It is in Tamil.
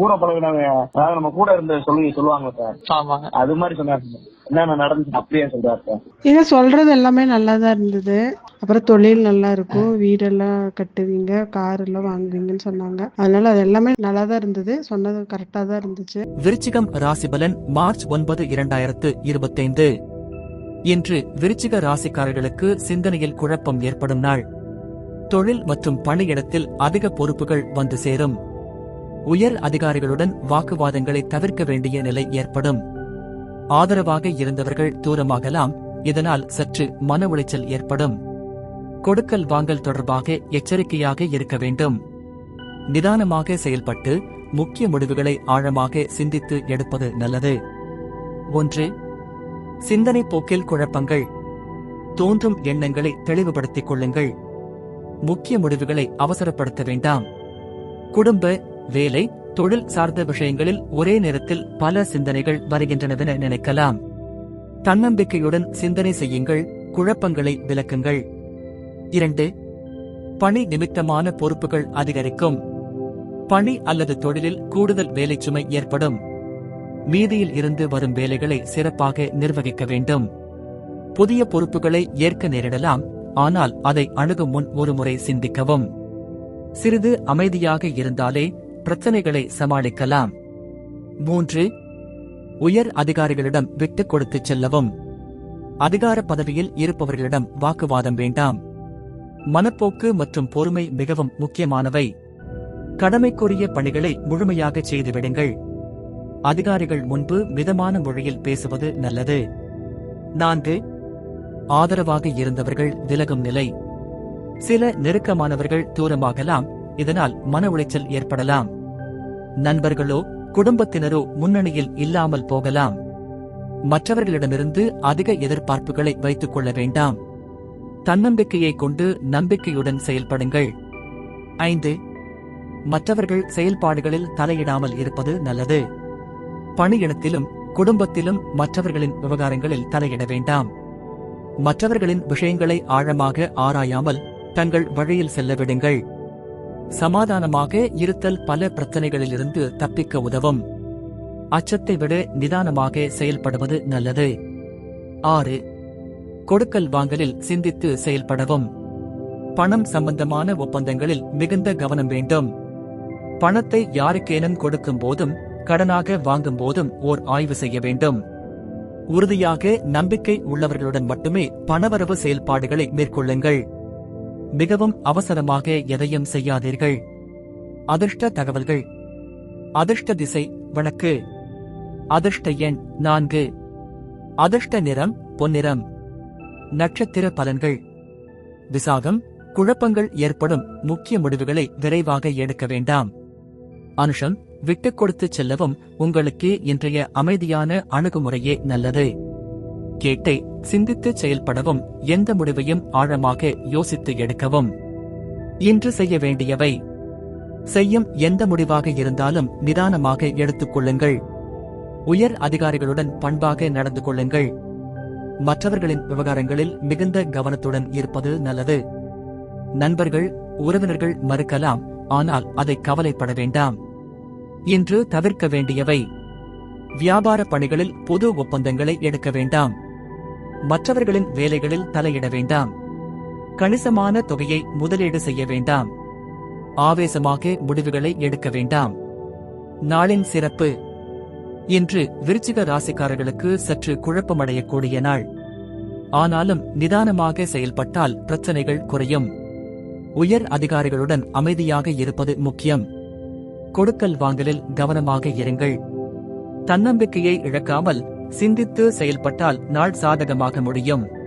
கூட பழகினவங்க அதாவது நம்ம கூட இருந்த சொல்லி சொல்லுவாங்க சார். அது மாதிரி சொன்னாரு சார். என்னென்ன நடந்துச்சு அப்படியே சொல்றாரு சார். நீங்க சொல்றது எல்லாமே நல்லா தான் இருந்தது. அப்புறம் தொழில் நல்லா இருக்கும். வீடெல்லாம் கட்டுவீங்க கார் எல்லாம் வாங்குவீங்கன்னு சொன்னாங்க. அதனால அது எல்லாமே நல்லா தான் இருந்தது. சொன்னது கரெக்டா தான் இருந்துச்சு. விருச்சிகம் ராசிபலன் மார்ச் ஒன்பது இரண்டாயிரத்து இருபத்தைந்து. இன்று விருச்சிக ராசிக்காரர்களுக்கு சிந்தனையில் குழப்பம் ஏற்படும் நாள். தொழில் மற்றும் பணியிடத்தில் அதிக பொறுப்புகள் வந்து சேரும். உயர் அதிகாரிகளுடன் வாக்குவாதங்களை தவிர்க்க வேண்டிய நிலை ஏற்படும். ஆதரவாக இருந்தவர்கள் தூரமாகலாம் இதனால் சற்று மன உளைச்சல் ஏற்படும். கொடுக்கல் வாங்கல் தொடர்பாக எச்சரிக்கையாக இருக்க வேண்டும். நிதானமாக செயல்பட்டு முக்கிய முடிவுகளை ஆழமாக சிந்தித்து எடுப்பது நல்லது. ஒன்று சிந்தனை போக்கில் குழப்பங்கள். தோன்றும் எண்ணங்களை தெளிவுபடுத்திக் கொள்ளுங்கள். முக்கிய முடிவுகளை அவசரப்படுத்த வேண்டாம். குடும்ப வேலை தொழில் சார்ந்த விஷயங்களில் ஒரே நேரத்தில் பல சிந்தனைகள் வருகின்றனவென நினைக்கலாம். தன்னம்பிக்கையுடன் சிந்தனை செய்யுங்கள் குழப்பங்களை விளக்குங்கள். இரண்டு பணி நிமித்தமான பொறுப்புகள் அதிகரிக்கும். பணி அல்லது தொழிலில் கூடுதல் வேலை சுமை ஏற்படும். மீதியில் இருந்து வரும் வேலைகளை சிறப்பாக நிர்வகிக்க வேண்டும். புதிய பொறுப்புகளை ஏற்க நேரிடலாம் ஆனால் அதை அணுகும் முன் ஒருமுறை சிந்திக்கவும். சிறிது அமைதியாக இருந்தாலே பிரச்சனைகளை சமாளிக்கலாம். மூன்று உயர் அதிகாரிகளிடம் விட்டுக் கொடுத்துச் செல்லவும். அதிகார பதவியில் இருப்பவர்களிடம் வாக்குவாதம் வேண்டாம். மனப்போக்கு மற்றும் பொறுமை மிகவும் முக்கியமானவை. கடமைக்குரிய பணிகளை முழுமையாக செய்துவிடுங்கள். அதிகாரிகள் முன்பு மிதமான மொழியில் பேசுவது நல்லது. நான்கு ஆதரவாக இருந்தவர்கள் விலகும் நிலை. சில நெருக்கமானவர்கள் தூரமாகலாம் இதனால் மன உளைச்சல் ஏற்படலாம். நண்பர்களோ குடும்பத்தினரோ முன்னணியில் இல்லாமல் போகலாம். மற்றவர்களிடமிருந்து அதிக எதிர்பார்ப்புகளை வைத்துக் கொள்ள வேண்டாம். தன்னம்பிக்கையை கொண்டு நம்பிக்கையுடன் செயல்படுங்கள். ஐந்து மற்றவர்கள் செயல்பாடுகளில் தலையிடாமல் இருப்பது நல்லது. பணியிடத்திலும் குடும்பத்திலும் மற்றவர்களின் விவகாரங்களில் தலையிட வேண்டாம். மற்றவர்களின் விஷயங்களை ஆழமாக ஆராயாமல் தங்கள் வழியில் செல்ல விடுங்கள். சமாதானமாக இருத்தல் பல பிரச்சனைகளிலிருந்து தப்பிக்க உதவும். அச்சத்தை விட நிதானமாக செயல்படுவது நல்லது. ஆறு கொடுக்கல் வாங்கலில் சிந்தித்து செயல்படவும். பணம் சம்பந்தமான ஒப்பந்தங்களில் மிகுந்த கவனம் வேண்டும். பணத்தை யாருக்கேனும் கொடுக்கும் போதும் கடனாக வாங்கும் போதும் ஓர் ஆய்வு செய்ய வேண்டும். உறுதியாக நம்பிக்கை உள்ளவர்களுடன் மட்டுமே பணவரவு செயல்பாடுகளை மேற்கொள்ளுங்கள். மிகவும் அவசரமாக எதையும் செய்யாதீர்கள். அதிர்ஷ்ட தகவல்கள். அதிர்ஷ்ட திசை வழக்கு. அதிர்ஷ்ட எண் நான்கு. அதிர்ஷ்ட நிறம் பொன்னிறம். நட்சத்திர பலன்கள். விசாகம் குழப்பங்கள் ஏற்படும் முக்கிய முடிவுகளை விரைவாக எடுக்க வேண்டாம். அனுஷம் விட்டுக் கொடுத்துச் செல்லவும் உங்களுக்கு இன்றைய அமைதியான அணுகுமுறையே நல்லது. கேட்டை சிந்தித்து செயல்படவும் எந்த முடிவையும் ஆழமாக யோசித்து எடுக்கவும். இன்று செய்ய வேண்டியவை. செய்யும் எந்த முடிவாக இருந்தாலும் நிதானமாக எடுத்துக் கொள்ளுங்கள். உயர் அதிகாரிகளுடன் பண்பாக நடந்து கொள்ளுங்கள். மற்றவர்களின் விவகாரங்களில் மிகுந்த கவனத்துடன் இருப்பது நல்லது. நண்பர்கள் உறவினர்கள் மறுக்கலாம் ஆனால் அதை கவலைப்பட வேண்டாம். இன்று தவிர்க்க வேண்டியவை. வியாபார பணிகளில் பொது ஒப்பந்தங்களை எடுக்க வேண்டாம். மற்றவர்களின் வேலைகளில் தலையிட வேண்டாம். கணிசமான தொகையை முதலீடு செய்ய வேண்டாம். ஆவேசமாக முடிவுகளை எடுக்க வேண்டாம். நாளின் சிறப்பு. இன்று விருச்சிக ராசிக்காரர்களுக்கு சற்று குழப்பமடையக்கூடிய நாள். ஆனாலும் நிதானமாக செயல்பட்டால் பிரச்சனைகள் குறையும். உயர் அதிகாரிகளுடன் அமைதியாக இருப்பது முக்கியம். கொடுக்கல் வாங்கலில் கவனமாக இருங்கள். தன்னம்பிக்கையை இழக்காமல் சிந்தித்து செயல்பட்டால் நாள் சாதகமாக முடியும்.